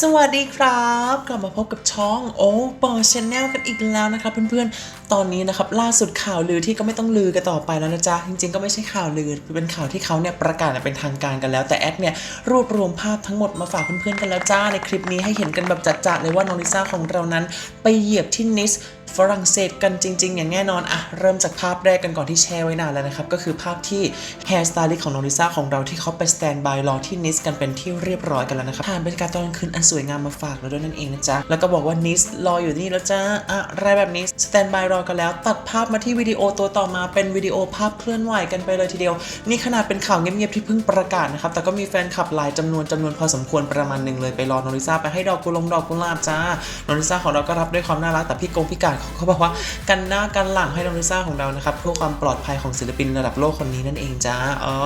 สวัสดีครับ กลับมาพบกับช่องโอ้ปอชแนลกันอีกแล้วนะครับเพื่อนๆ ตอนนี้นะครับล่าสุดข่าวลือที่ก็ไม่ต้องลือกันต่อไปแล้วนะจ๊ะ จริงๆก็ไม่ใช่ข่าวลือเป็นข่าวที่เขาเนี่ยประกาศเป็นทางการกันแล้ว แต่แอดเนี่ยรวบรวมภาพทั้งหมดมาฝากเพื่อนๆกันแล้วจ้าในคลิปนี้ให้เห็นกันแบบจัดๆเลยว่าน้องลิซ่าของเรานั้น ไปเหยียบที่นิส ฝรั่งเศสกันจริง ๆ อย่างแน่นอนอะเริ่มจากภาพแรกกันก่อนที่แชร์ไว้นานแล้วนะครับ ก็คือภาพที่แฮร์สไตลิสต์ของน้องลิซ่าของเราที่เขาไปสแตนบายรอที่นิสกันเป็นที่เรียบร้อยกันแล้วนะครับผ่านบรรยากาศตอนกลางคืนอันสวยงามมาฝากเราด้วยนั่นเองนะจ๊ะ แล้วก็บอกว่านิสรออยู่นี่แล้วจ้าอะไรแบบนี้สแตนบายรอกันแล้ว ตัดภาพมาที่วิดีโอตัวต่อมาเป็นวิดีโอภาพเคลื่อนไหวกันไปเลยทีเดียว นี่ขนาดเป็นข่าวเงียบๆที่เพิ่งประกาศนะครับแต่ก็มีแฟนคลับหลายจำนวนจำนวนพอสมควรประมาณหนึ่งเลยไปรอน้องลิซ่าไปให้ดอกกุหลงดอกกุหลาบจ้าน้องลิซ่าของเราก็รับด้วยความน่ารักแต่พี่กงพี่กาเขาก็บอกว่ากันหน้ากันหลังให้น้องลิซ่าของเรานะครับ เพื่อความปลอดภัยของศิลปินระดับโลกคนนี้นั่นเองจ้าอ๋อ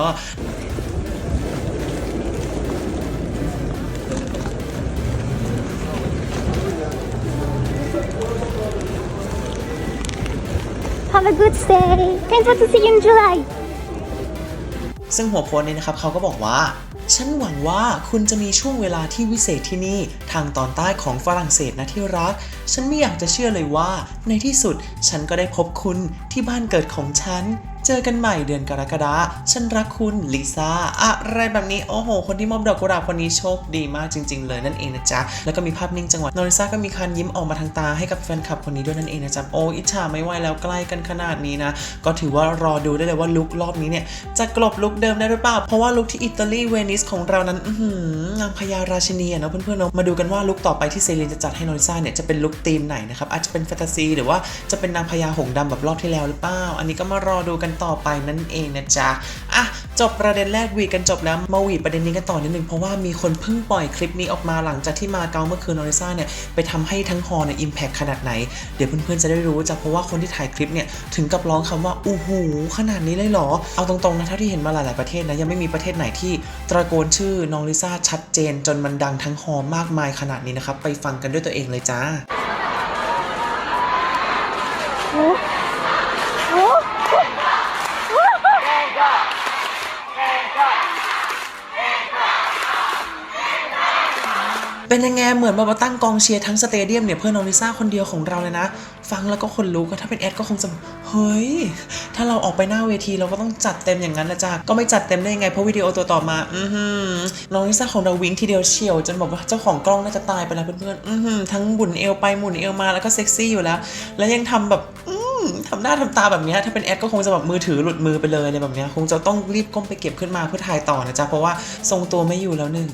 Have a good stay. Can't wait to see you in July. ซึ่งหัวโพสต์นี้นะครับเขาก็บอกว่า ฉันหวังว่าคุณจะมีช่วงเวลาที่วิเศษที่นี่ ทางตอนใต้ของฝรั่งเศสนะที่รัก ฉันไม่อยากจะเชื่อเลยว่า ในที่สุดฉันก็ได้พบคุณที่บ้านเกิดของฉัน เจอกันใหม่เดือนกรกฎาฉันรักคุณลิซ่าอะไรแบบนี้โอ้โห คนที่มอบดอกกุหลาบคนนี้โชคดีมากจริง ๆ เลยนั่นเองนะจ๊ะแล้วก็มีภาพนิ่งจังหวะน้องลิซ่าก็มีคันยิ้มออกมาทางตาให้กับแฟนคลับคนนี้ด้วยนั่นเองนะจ๊ะโอ้อิจฉาไม่ไหวแล้วใกล้กันขนาดนี้นะก็ถือว่ารอดูได้เลยว่าลุครอบนี้เนี่ยจะกลบลุคเดิมได้หรือเปล่าเพราะว่าลุคที่อิตาลีเวนิสของเรานั้นอืนางพญาราชินีอะเนาะเพื่อนๆเนาะมาดูกันว่าลุคต่อไปที่เซรีนจะจัดให้น้องลิซ่าเนี่ยจะเป็นลุคธีมไหนนะครับอาจจะเป็นแฟนตาซี หรือว่าจะเป็นนางพญาหงส์ดำแบบรอบที่แล้วหรือเปล่าอันนี้ก็มารอดูกันต่อไปนั่นเองนะจ๊ะอะจบประเด็นแรกวีกันจบแล้วมาวีประเด็นนี้กันต่อนิดนึงเพราะว่ามีคนเพิ่งปล่อยคลิปนี้ออกมาหลังจากที่มาเก๊าเมื่อคืนนองลิซ่าเนี่ยไปทำให้ทั้งฮอเนี่ยอิมแพคขนาดไหน เดี๋ยวเพื่อนๆจะได้รู้จ้ะเพราะว่าคนที่ถ่ายคลิปเนี่ยถึงกับร้องคำว่าอู้หูขนาดนี้เลยเหรอ เอาตรงๆนะเท่าที่เห็นมาหลายๆประเทศนะยังไม่มีประเทศไหนที่ตระโกนชื่อน้องลิซ่าชัดเจน จนมันดังทั้งฮอมากมายขนาดนี้นะครับไปฟังกันด้วยตัวเองเลยจ้า เป็นยังไงเหมือนแบบว่าตั้งกองเชียร์ทั้งสเตเดียมเนี่ยเพื่อน้องลิซ่าคนเดียวของเราเลยนะ ฟังแล้วก็คนรู้ก็ถ้าเป็นแอดก็คงจะเฮ้ย ถ้าเราออกไปหน้าเวทีเราก็ต้องจัดเต็มอย่างนั้นนะจ๊ะก็ไม่จัดเต็มได้ยังไงเพราะวิดีโอตัวต่อมา อือหือน้องลิซ่าของเราวิ่งทีเดียวเฉียวจนบอกว่าเจ้าของกล้องน่าจะตายไปแล้วเพื่อนๆอือหือทั้งหมุนเอวไปหมุนเอวมาแล้วก็เซ็กซี่อยู่แล้ว แล้วยังทำแบบอืมทำหน้าทำตาแบบนี้ถ้าเป็นแอดก็คงจะแบบมือถือหลุดมือไปเลยอะไรแบบนี้คงจะต้องรีบก้มไปเก็บขึ้นมาเพื่อถ่ายต่อนะจ๊ะเพราะว่าทรงตัวไม่อยู่แล้วหนึ่ง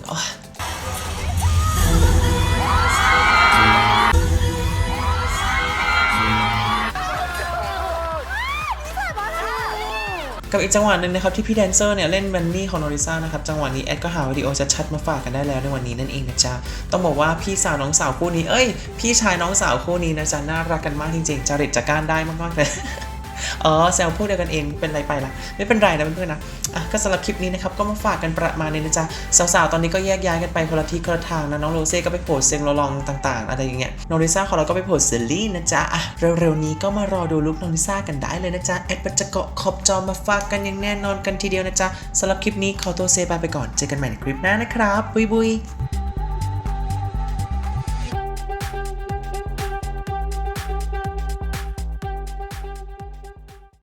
กับอีกจังหวะหนึ่งนะครับที่พี่แดนเซอร์เนี่ยเล่นแมนนี่ของโนริซ่านะครับจังหวะนี้แอดก็หาวิดีโอชัดๆมาฝากกันได้แล้วในวันนี้นั่นเองนะจ๊ะต้องบอกว่าพี่สาวน้องสาวคู่นี้เอ้ย พี่ชายน้องสาวคู่นี้นะจ๊ะน่ารักกันมากจริงๆจริตจักร้านได้มากๆเลย อ๋อแซวพวกเดียวกันเองเป็นไรไปล่ะ ไม่เป็นไรนะเพื่อนๆนะอะก็สำหรับคลิปนี้นะครับก็มาฝากกันประมาณนี้นะจ๊ะสาวๆตอนนี้ก็แยกย้ายกันไปคนละที่คนละทางนะน้องโรเซ่ก็ไปโผล่เซงโลลองต่าง ๆ อะไรอย่างเงี้ยน้องลิซ่าของเราก็ไปโผล่เซลลี่นะจ๊ะอะเร็วๆนี้ก็มารอดูลุคน้องลิซ่ากันได้เลยนะจ๊ะแอดปัจจเกาะขอบจอมาฝากกันอย่างแน่นอนกันทีเดียวนะจ๊ะสำหรับคลิปนี้ขอตัวเซบายไปก่อนเจอกันใหม่ในคลิปหน้านะครับบุยบุย